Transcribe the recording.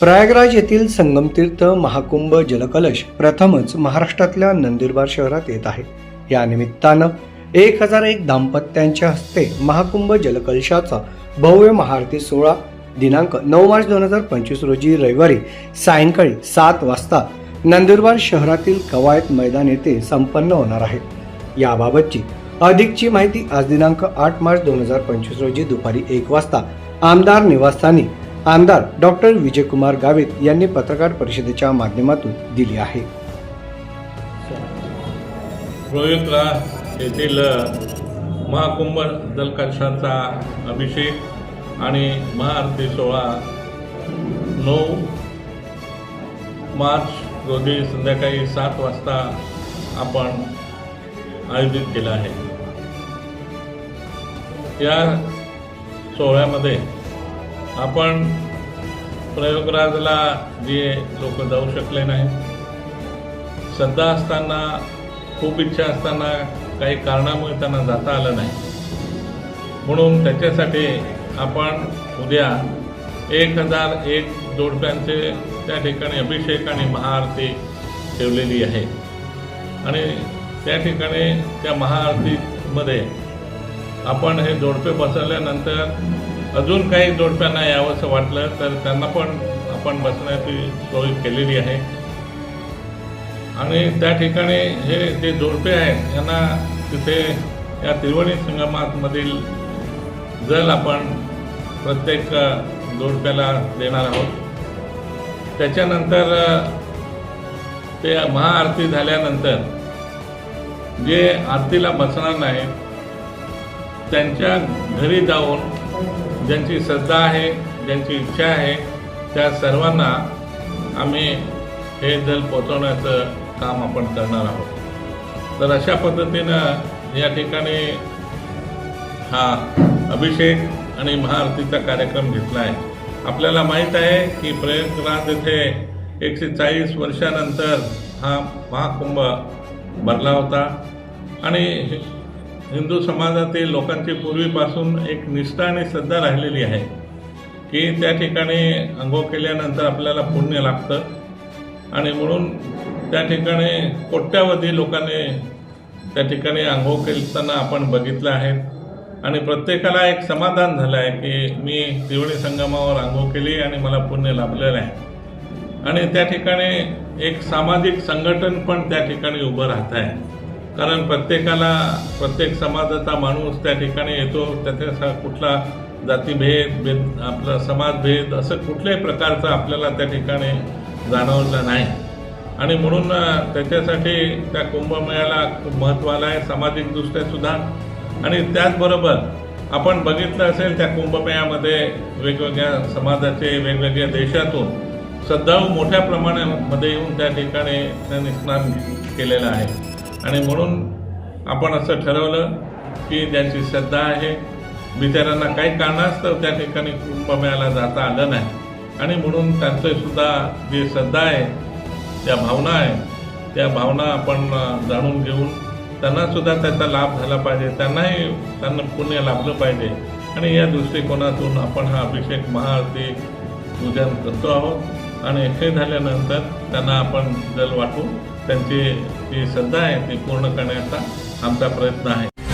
प्रयागराज येथील संगमतीर्थ महाकुंभ जलकलश प्रथमच महाराष्ट्रातल्या नंदुरबार शहरात येत आहे. या निमित्तानं एक हजार एक दाम्पत्यांच्या हस्ते महाकुंभ जलकलशाचा भव्य महाआरती सोहळा दिनांक नऊ मार्च दोन हजार पंचवीस रोजी रविवारी सायंकाळी सात वाजता नंदुरबार शहरातील कवायत मैदान येथे संपन्न होणार आहे. याबाबतची अधिकची माहिती आज दिनांक आठ मार्च दोन हजार पंचवीस रोजी दुपारी एक वाजता आमदार निवासस्थानी आमदार डॉक्टर विजयकुमार गावित यांनी पत्रकार परिषदेच्या माध्यमातून दिली आहे. प्रयोगराज येथील महाकुंभ जलकलशाचा अभिषेक आणि महाआरती सोहळा नऊ मार्च रोजी संध्याकाळी सात वाजता आपण आयोजित केला आहे. या सोहळ्यामध्ये आपण प्रयोगराजला जे लोक जाऊ शकले नाही श्रद्धा असताना खूप इच्छा असताना काही कारणामुळे त्यांना जाता आलं नाही. म्हणून त्याच्यासाठी आपण उद्या एक हजार एक जोडप्यांचे त्या ठिकाणी अभिषेक आणि महाआरती ठेवलेली आहे. आणि त्या ठिकाणी त्या महाआरतीमध्ये आपण हे जोडपे बसवल्यानंतर अजून काही जोडप्यांना यावंसं वाटलं तर त्यांना पण आपण बसण्याची सोय केलेली आहे. आणि त्या ठिकाणी हे जे जोडपे आहेत यांना तिथे या त्रिवेणी संगमातमधील जल आपण प्रत्येक जोडप्याला देणार आहोत. त्याच्यानंतर ते महाआरती झाल्यानंतर जे आरतीला बसणार नाहीत त्यांच्या घरी जाऊन ज्यांची श्रद्धा आहे ज्यांची इच्छा आहे त्या सर्वांना आम्ही हे जल पोचवण्याचं काम आपण करणार आहोत. तर अशा पद्धतीनं या ठिकाणी हा अभिषेक आणि महाआरतीचा कार्यक्रम घेतला आहे. आपल्याला माहीत आहे की प्रयागराज येथे एकशे चाळीस वर्षानंतर हा महाकुंभ भरला होता. आणि हिंदू समाजातील लोकांची पूर्वीपासून एक निष्ठा आणि श्रद्धा राहिलेली आहे की त्या ठिकाणी अंघोळ केल्यानंतर आपल्याला पुण्य लागतं. आणि म्हणून त्या ठिकाणी कोट्यावधी लोकांनी त्या ठिकाणी आंघोळ केलताना आपण बघितलं आहे. आणि प्रत्येकाला एक समाधान झालं आहे की मी त्रिवेणी संगमावर आंघोळ केली आणि मला पुण्य लाभलेलं आहे. आणि त्या ठिकाणी एक सामाजिक संघटन पण त्या ठिकाणी उभं राहत आहे. कारण प्रत्येकाला प्रत्येक समाजाचा माणूस त्या ठिकाणी येतो त्याचा कुठला जातीभेद भेद आपला समाजभेद असं कुठल्याही प्रकारचं आपल्याला त्या ठिकाणी जाणवलं नाही. आणि म्हणून त्याच्यासाठी त्या कुंभमेळ्याला खूप महत्त्व आलं आहे सामाजिकदृष्ट्यासुद्धा आणि त्याचबरोबर आपण बघितलं असेल त्या कुंभमेळ्यामध्ये वेगवेगळ्या समाजाचे वेगवेगळ्या देशातून श्रद्धाळू मोठ्या प्रमाणामध्ये येऊन त्या ठिकाणी त्यांनी स्नान केलेलं आहे. आणि म्हणून आपण असं ठरवलं की ज्यांची श्रद्धा आहे. बिचाऱ्यांना काही कारणास्तव त्या ठिकाणी कुंभमेळ्याला जाता आलं नाही. आणि म्हणून त्यांचंसुद्धा जी श्रद्धा आहे त्या भावना आहे त्या भावना आपण जाणून घेऊन त्यांनासुद्धा त्याचा लाभ झाला पाहिजे. त्यांनाही त्यांना पुण्य लाभलं पाहिजे. आणि या दृष्टिकोनातून आपण हा अभिषेक महाआरती पूजन करतो आहोत. आणि हे झाल्यानंतर त्यांना आपण जल वाटून त्यांची जी श्रद्धा आहे ती पूर्ण करण्याचा आमचा प्रयत्न आहे.